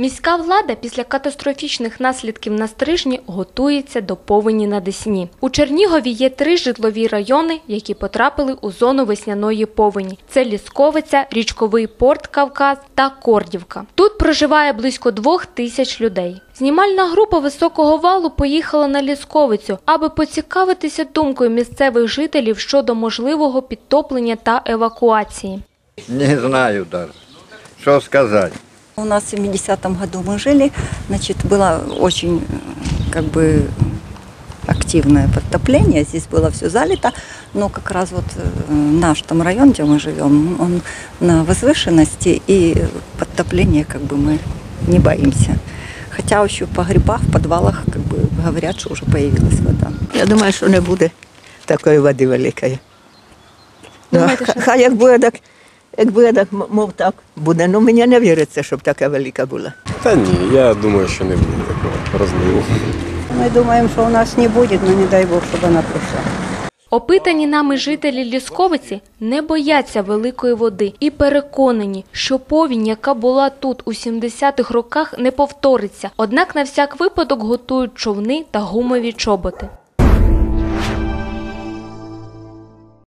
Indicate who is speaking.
Speaker 1: Міська влада після катастрофічних наслідків на стрижні готується до повені на Десні. У Чернігові є три житлові райони, які потрапили у зону весняної повені. Це Лісковиця, Річковий порт Кавказ та Кордівка. Тут проживає близько двох тисяч людей. Знімальна група високого валу поїхала на Лісковицю, аби поцікавитися думкою місцевих жителів щодо можливого підтоплення та евакуації.
Speaker 2: Не знаю даже, что сказать.
Speaker 3: У нас в 70-м году мы жили, значит, было очень э, как бы активное подтопление, здесь было все залито, но как раз вот э, наш там район, где мы живем, он на возвышенности, и подтопление как бы мы не боимся. Хотя еще в погребах, в подвалах как бы говорят, что уже появилась вода.
Speaker 4: Я думаю, що не буде такої води великої. Ну,
Speaker 1: Думаєте,
Speaker 4: ха-
Speaker 1: що-
Speaker 4: хай як буде так, як буде так, мов так буде. Ну мені не віриться, щоб така велика була.
Speaker 5: Та ні, я думаю, що не буде такого розливу.
Speaker 6: Мы думаем, что у нас не будет, но не дай бог, чтобы она пришла.
Speaker 1: Опитані нами жителі Лісковиці не бояться великої води і переконані, що повінь, яка була тут у 70-х роках, не повториться. Однак на всяк випадок готують човни та гумові чоботи.